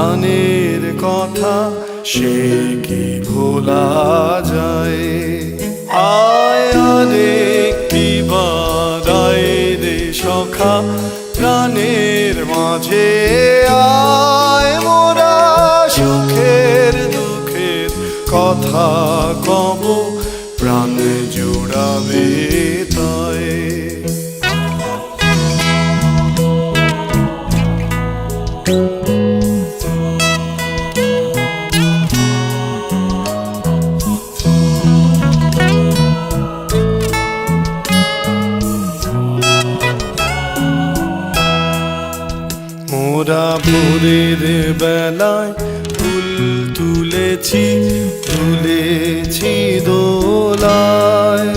প্রাণের কথা সে কি ভোলা যায়? আয় কি বাদায় রে সখা, প্রাণের মাঝে আয় মোরা সুখের দুঃখের কথা কব। ভোরের বেলায় ফুল তুলেছি তুলেছি দোলায়।